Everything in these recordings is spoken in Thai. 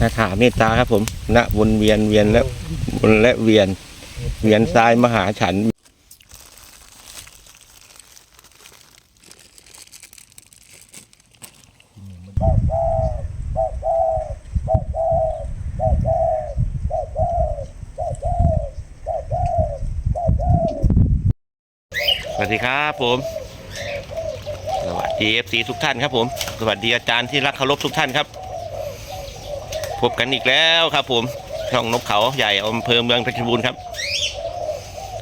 คาถาเมตตาครับผมณวนเวียนเวียนและวนและเวียน เวียนซ้ายมหาฉันสวัสดีครับผม สวัสดีเอฟซีทุกท่านครับผม สวัสดีอาจารย์ที่รักเคารพทุกท่านครับ พบกันอีกแล้วครับผมช่องนกเขาใหญ่อำเภอเมืองเพชรบูรณ์ครับ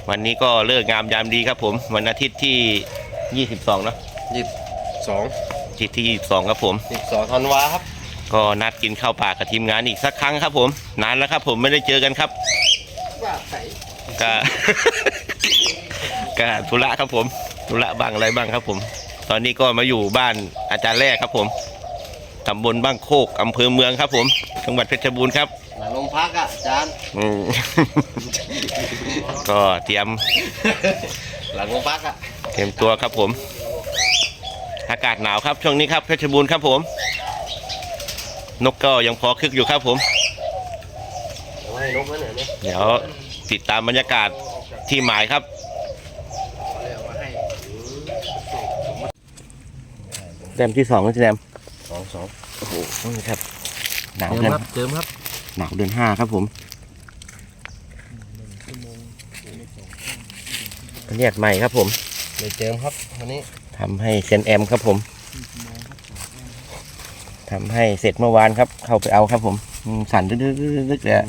วันนี้ก็เลิกงามยามดีครับ ผมวันอาทิตย์ที่ 22เนอะยี่สิบสองอาทิตย์ที่ 22 ครับผม ยี่สิบสองธันวาครับ ก็นัดกินข้าวปลากับทีมงานอีกสักครั้งครับ ผม นานแล้วครับ ผมไม่ได้เจอกันครับว่าใส่ก็ ก็ธุระครับผมธุระบ้างอะไรบ้างครับ ผม ตอนนี้ก็มาอยู่บ้านอาจารย์แรกครับผม ตำบลบ้างโคกอำเภอเมืองครับ ผมจังหวัดเพชรบูรณ์ครับหลังโรงพักอะอาจารย์อืม ก็เตรียมหลังโรงพักอะเตรียมตัวครับผม อากาศหนาวครับช่วงนี้ครับเพชรบูรณ์ครับผม นกก็ยังพอคึกอยู่ครับผม เดี๋ยวให้นกนั่นเนี่ยเนี่ยเดี๋ยวติดตามบรรยากาศที่หมายครับเอาเลยเอามาให้แต้มที่สองนะแต้ม สองสองโอ้โหนี่ครับหนาวเติมเดือนครับเติมครับหนาวเดือนห้าครับผมเรียกใหม่ครับผมเลยเติมครับวันนี้ทำให้เซนแอมครับผมทำให้เสร็จเมื่อวานครับ เข้าไปเอาครับผมอืมสั่นดึกๆๆๆเลยอะ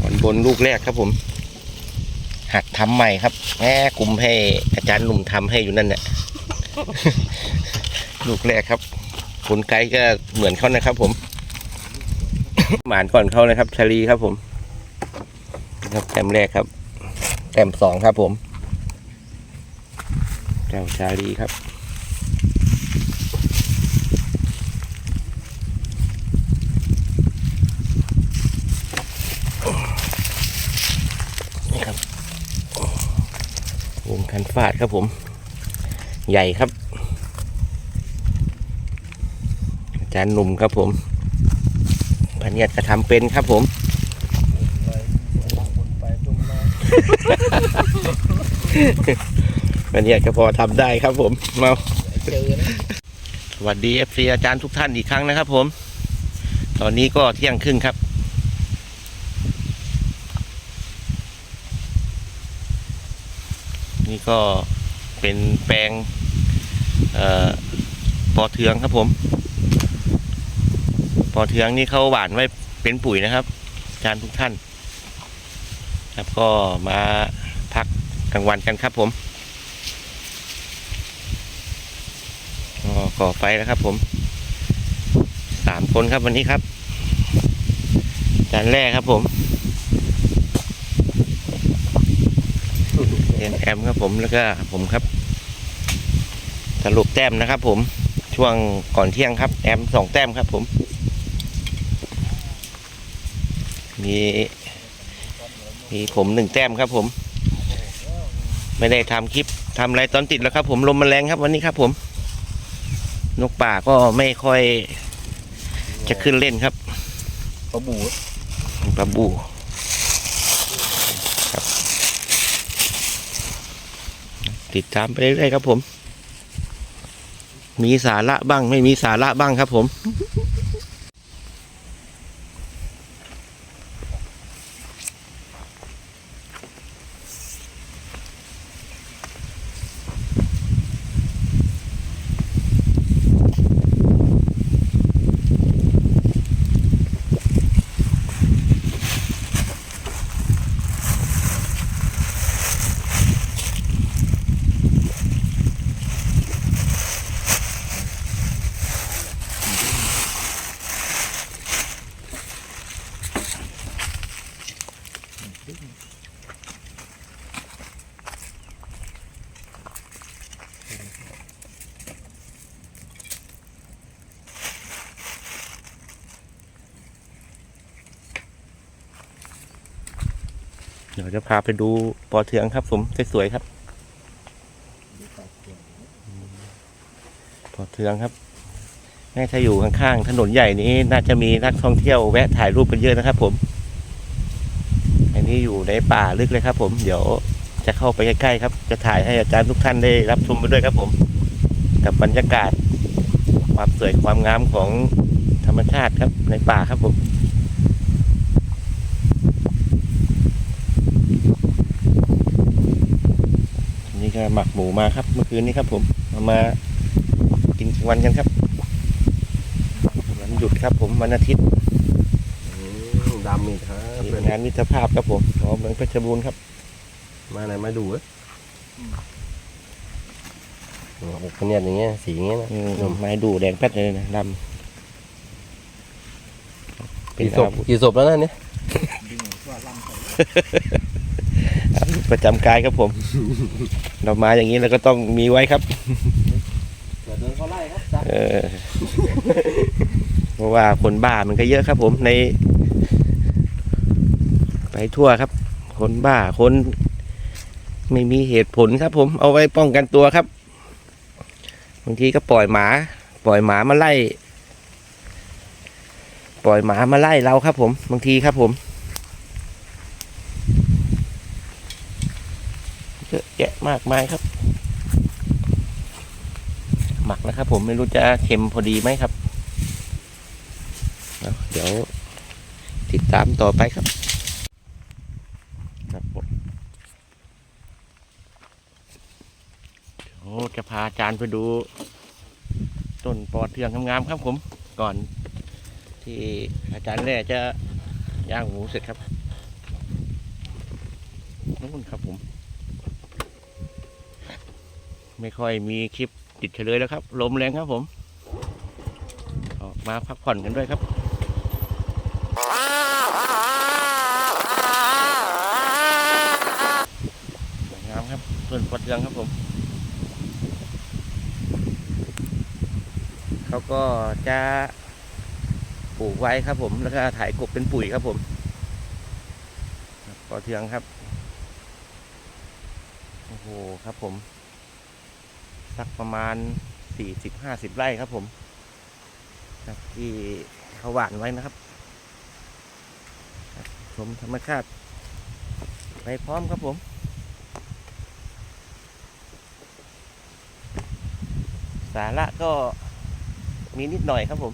บนบนลูกแรกครับผมหัด ทำใหม่ครับแม่กลุ่มให้อาจารย์หนุ่มทำให้อยู่นั่นเนี่ยลูกแรกครับคุณไกด์ก็เหมือนเขานะครับ ผม หมานก่อนเขาเลยครับชาลีครับผม ครับแต้มแรกครับแต้มสองครับผมเจ้าชาลีครับ นี่ครับ วงคันฟาดครับผม ใหญ่ครับ อาจารย์หนุ่มครับผมพันเนียดกระทำเป็นครับผมพันเนียดก็พอทำได้ครับผมมาสวัสดีเอฟซีอาจารย์ทุกท่านอีกครั้งนะครับผม ตอนนี้ก็เที่ยงครึ่งครับ นี่ก็เป็นแปลงอปอเทืองครับผมปอเทืองนี่เขาหว่านไว้เป็นปุ๋ยนะครับอาจารย์ทุกท่าน ครับก็มาพักกลางวันกันครับผมก่อไฟแล้วครับ ผมสามคนครับวันนี้ครับจานแรกครับผม เอ็นแอมครับผมแล้วก็ผมครับ สรุปแต้มนะครับ ผมช่วงก่อนเที่ยงครับ แอมสองแต้มครับผม มีมีผมหนึ่งแต้มครับ ผม ไม่ได้ทำคลิปทำอะไรตอนติดแล้วครับ ผมลมมันแรงครับ วันนี้ครับ ผม นกป่าก็ไม่ค่อยจะขึ้นเล่นครับปลาบูปลาบูครับ ติดตามไปเรื่อยๆครับผม มีสาระบ้างไม่มีสาระบ้างครับผม เดี๋ยวจะพาไปดูปอเทืองครับ ผมสวยๆครับปอเทืองครับแม่ถ้าอยู่ข้างๆถนนใหญ่นี้น่าจะมีนักท่องเที่ยวแวะถ่ายรูปกันเยอะนะครับ ผม อันนี้อยู่ในป่าลึกเลยครับ ผม เดี๋ยวจะเข้าไปใกล้ๆครับ จะถ่ายให้อาจารย์ทุกท่านได้รับชมไปด้วยครับ ผม กับบรรยากาศ ความสวยความงามของธรรมชาติครับในป่าครับผม นี่ก็หมักหมูมาครับเมื่อคืนนี้ครับผมเอามากินกลางวันกันครับวันหยุดครับผมวันอาทิตย์อืมดำมีกครับมีเพื่อนงานมิตรภาพครับผมของเมืองเพชรบูรณ์ครับ มาไหนมาดูเอ้ยโอ้โหเป็นเนี่ยอย่างเงี้ยสีอย่างเงี้ยนะอืมหนุ่มไม้ดูแดงแป๊ดเลยนะดำเป็นกี่ศพอาวุธกี่ศพแล้วนะเนี่ยอาวุธ ประจำกายครับผมเรามาอย่างนี้เราก็ต้องมีไว้ครับเดี๋ยวโดนเขาไล่ครับจ้าเออเพราะว่าคนบ้ามันก็เยอะครับ ผมใน ไปทั่วครับ คนบ้าคน ไม่มีเหตุผลครับ ผมเอาไว้ป้องกันตัวครับบางทีก็ปล่อยหมา ปล่อยหมามาไล่ ปล่อยหมามาไล่เราครับ ผม บางทีครับผมเยอะแยะ มากมายครับ หมักนะครับ ผมไม่รู้จะเค็มพอดีไหมครับ เดี๋ยวติดตามต่อไปครับครับผมโอ้จะพาอาจารย์ไปดู ต้นปอเทืองงามๆครับผม ก่อนที่อาจารย์แร่จะย่างหมูเสร็จครับนู่นครับผม ไม่ค่อยมีคลิปติดเฉลยแล้วครับ ลมแรงครับผม ออกมาพักผ่อนกันด้วยครับสวยงามครับต้นปอเทืองครับผม เขาก็จะปลูกไว้ครับผม แล้วก็ถ่ายกบเป็นปุ๋ยครับผมปอเทืองครับ โอ้โห ครับผม สักประมาณสี่สิบห้าสิบไร่ครับผมที่เขาหว่านไว้นะครับครับ ชมธรรมชาติไปพร้อมครับผมสาระก็มีนิดหน่อยครับผม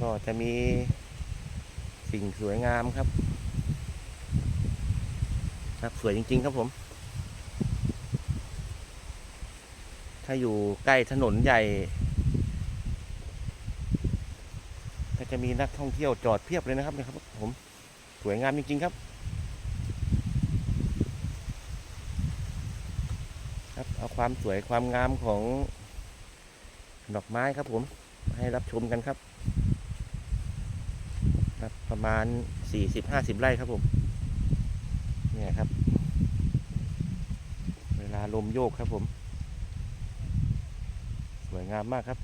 ก็จะมีสิ่งสวยงามครับ ครับสวยจริง ๆ ครับผม ถ้าอยู่ใกล้ถนนใหญ่ ก็จะมีนักท่องเที่ยวจอดเพียบเลยนะครับเนะครับผมสวยงามจริงๆครับ ครับ เอาความสวยความงามของดอกไม้ครับผมให้รับชมกันครับครับประมาณสี่สิบห้าสิบไร่ครับผม เนี่ยครับ เวลาลมโยกครับผม สวยงามมากครับ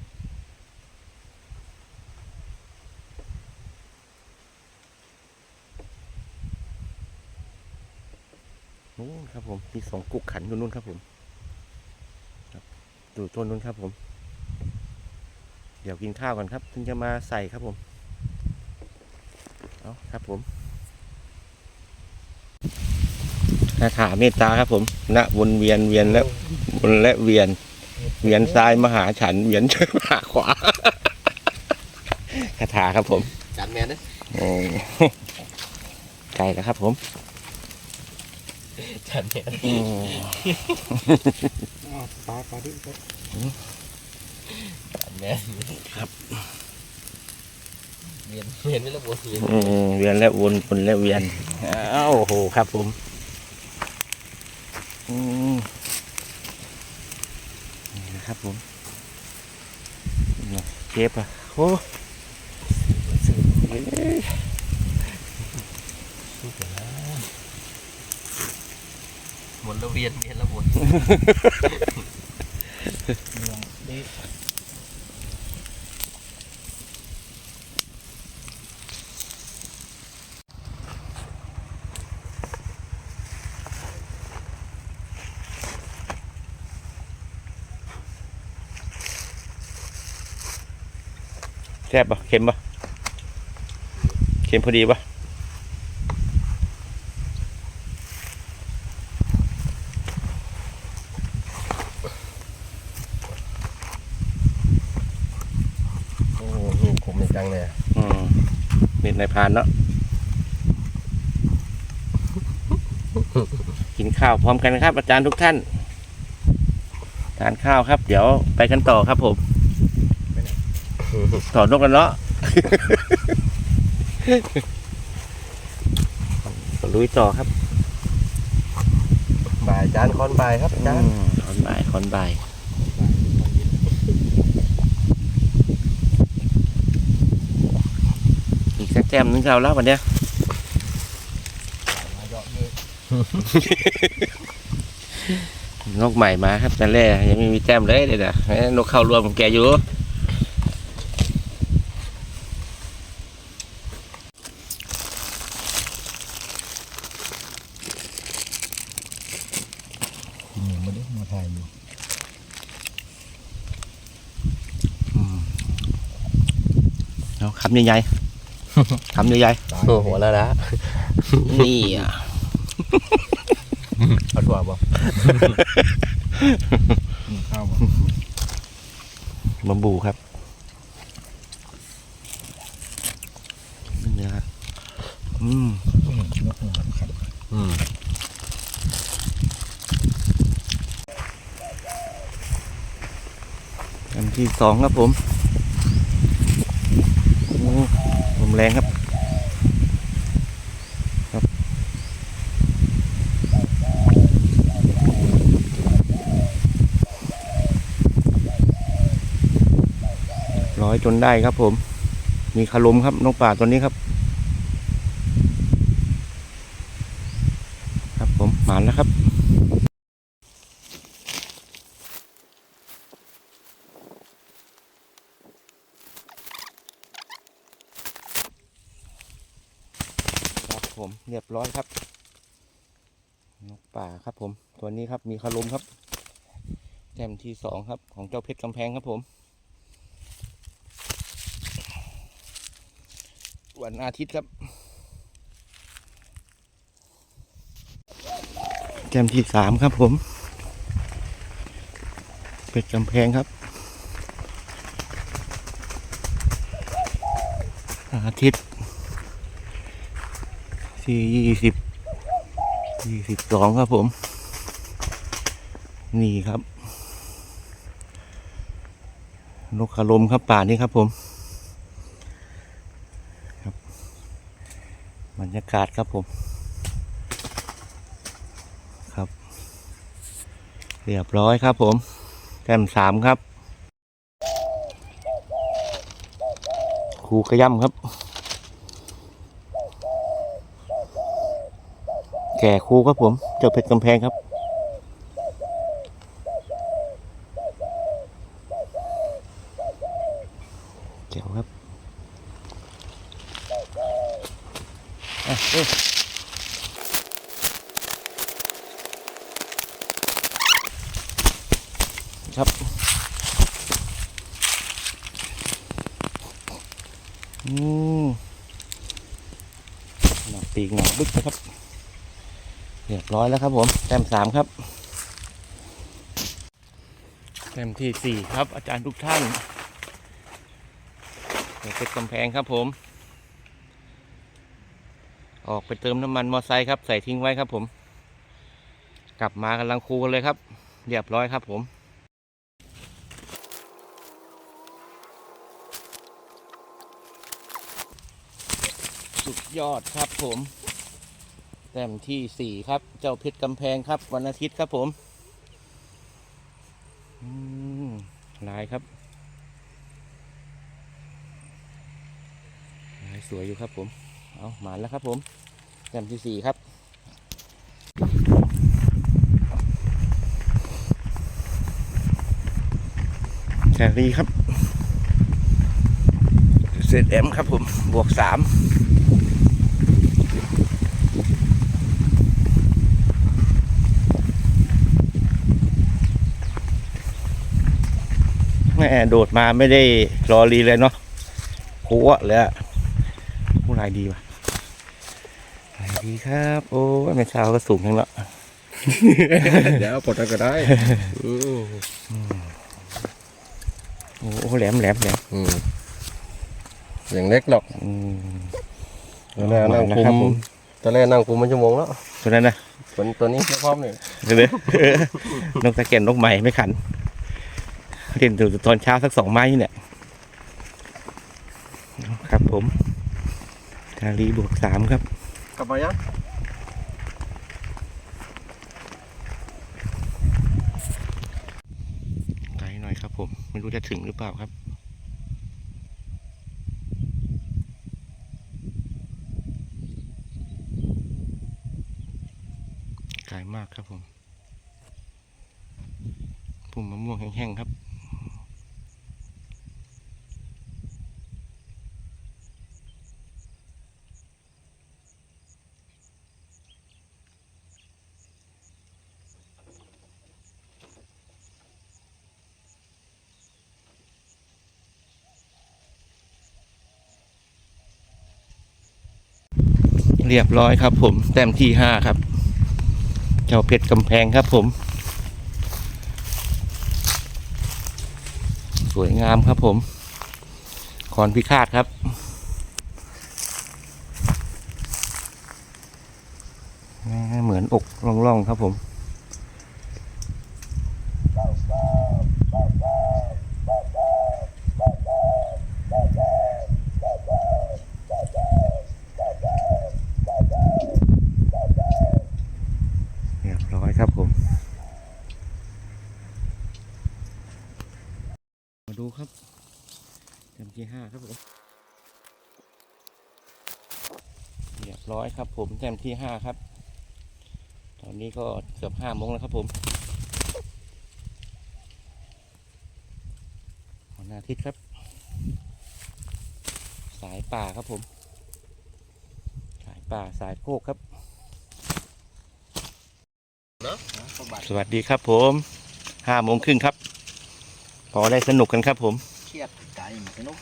นู้นครับผม มีสองกุกขันอยู่นู้นครับผมดูต้นนู้นครับผม เดี๋ยวกินข้าวก่อนครับ ถึงจะมาใส่ครับผม เอาครับผมคาถาเมตตาครับผมณวนเวียนเวียนและวนและเวียน เวียนซ้ายมาหาฉันเวียนช่วยมาหาขวาคาถาครับผมจานแมนนะโอ้ไกลแล้วครับผมจานแมนอืมปลาปลาดิครับจานแมนครับเวียนเวียนไม่ระบบเวียนอืมเวียนและวนวนและเวียนอ้าวโอ้โหครับผม อืม นะครับผมนี่เชฟอะโอ้หมุนแล้วเวียนเวียนแล้วหมุน ค แซ่บปะเค็มปะเค็มพอดีปะโอ้ลูกคมจังเลยอืมเป็นนายพรานเนาะ กินข้าวพร้อมกันนะครับ อาจารย์ทุกท่าน ทานข้าวครับ เดี๋ยวไปกันต่อครับผม ต่อนกกันเนาะลุยต่อครับบ่ายจานคอนบ่ายครับจานอืมขอนบ่ายขอนบ่ายอีกสักแจมนึงเราแล้ววันเนี้ยนกใหม่มาครับแต่แรกยังไม่มีแต้มเลยเดี๋ยวนะให้นกเข้ารวมของแกอยู่ นี่มาดิมาถ่ายอยู่ เอาคำ ใหญ่ๆ คำใหญ่โอ้โหแล้วนะๆ นี่อะเอาถั่วบ่ข้าวบ่บัมบูครับเนื้ออืมนกหัวครับอืมอันที่สองครับผมโอ้ลม แรงครับครับ ร้อยจนได้ครับผม มีคารมครับนกป่าตัวนี้ครับผมหมานแล้วครับ ครับ ผมเรียบร้อยครับ นกป่าครับผม ตัวนี้ครับมีคารมครับแต้มที่สองครับ ของเจ้าเพชรกำแพงครับผม วันอาทิตย์ครับแต้มที่สามครับผม เพชรกำแพงครับ อาทิตย์ ที่ยี่สิบยี่สิบสองครับผม นี่ครับ นกขลมครับป่านี้ครับผมครับบรรยากาศครับผม ครับ เรียบร้อยครับผมแต้มสามครับครูกระย่ำครับ แก่ครูครับผม เจ้าเพชรกำแพงครับ เจ๋วครับอะเอ้ยครับอืมหนักปีกหนักบึกนะครับ เรียบร้อย แล้วครับผมแต้มสามครับแต้มที่สี่ครับ อาจารย์ทุกท่านเดี๋ยวเพชรกำแพงครับผม ออกไปเติมน้ำมันมอไซค์ครับ ใส่ทิ้งไว้ครับผม กลับมากำลังคูกันเลยครับ เรียบร้อยครับผมสุดยอดครับผม ต้มที่สี่ครับ เจ้าเพชรกำแพงครับ วันอาทิตย์ครับผมลายครับลายสวยอยู่ครับผม เอาหมานแล้วครับผมแต้มที่สี่ครับแครีครับเซตเอ็มครับผม บวกสาม ม่โดดมาไม่ได้รอรีเลยเนาะโค้ะเลยอะผู้ลายดีว่ะลายดีครับ โอ้ยแม่เช้าก็สูงทั้งละเดี๋ยวเอาปลดแล้วก็ได้อืมโอ้โหแหลมแหลมแหลมอืมอย่างเล็กหรอกอืมตอนแรกนั่งนะคุครับมผมตอนแรกนั่งคุมมันชั่วโมงแล้วตัวนั้นนะส่วนตัวนี้ไม่พร้อมเลยเดี๋ยวๆนกตะเกียนนกใหม่ไม่ขัน เล่นถึงตอนเช้าสักสองไม้เนี่ยครับผมชาลีบวกสามครับ กลับมายังไกลหน่อยครับผม ไม่รู้จะถึงหรือเปล่าครับไกลมากครับผม ปุ่มมะม่วงแห้งๆครับ เรียบร้อยครับผม แต้มที่ห้าครับ เจ้าเพชรกำแพงครับผม สวยงามครับผมคอนพิฆาตครับเหมือนอกร่องๆครับผม ร้อยครับผม มาดูครับเต็มที่ห้าครับผมเรียบร้อยครับผมแต้มที่ห้าครับ ตอนนี้ก็เกือบห้าโมงแล้วครับผมวันอาทิตย์ครับ สายป่าครับผม สายป่าสายโคกครับ สวัสดีครับผมห้าโมงครึ่งครับ พอได้สนุกกันครับผมเครียดใจมันนก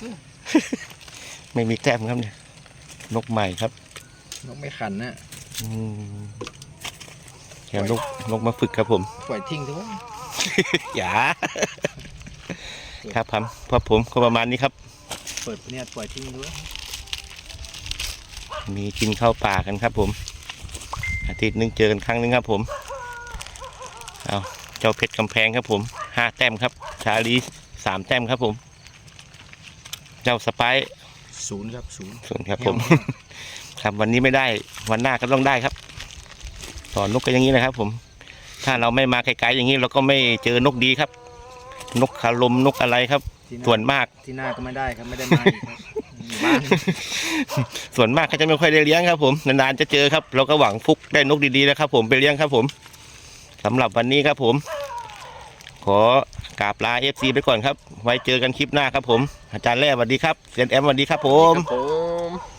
ไม่มีแต้มครับเนี่ย นกใหม่ครับ นกไม่ขันนะอืมแค่นกนกมาฝึกครับผม ปล่อยทิ้งด้วยอย่าครับผมพอผมก็ประมาณนี้ครับ เปิดเนี่ยปล่อยทิ้งด้วย มีกินข้าวป่ากันครับผม อาทิตย์หนึงเจอกันครั้งหนึงครับผม เอาเจ้าเพชรกำแพงครับผมห้าแต้มครับ ชาลีสามแต้มครับผม เจ้าสไปซ์ศูนย์ครับศูนย์ ส่วนครับผม ครับวันนี้ไม่ได้วันหน้าก็ต้องได้ครับต่อนกก็อย่างนี้นะครับ ผม ถ้าเราไม่มาไกลๆอย่างนี้เราก็ไม่เจอนกดีครับ นกขาลมนกอะไรครับ ที่หาส่วนมาก ที่หน้าก็ไม่ได้ครับไม่ได้มาอีกครับอยู่บ้านส่วนมากก็จะไม่ค่อยได้เลี้ยงครับผมนานๆจะเจอครับ เราก็หวังฟุกได้นกดีๆนะครับ ผมไปเลี้ยงครับผม สำหรับวันนี้ครับผม ขอกราบลาเอฟซีไปก่อนครับ ไว้เจอกันคลิปหน้าครับผม อาจารย์แร่สวัสดีครับเซียนแอมสวัสดีครับผมครับผม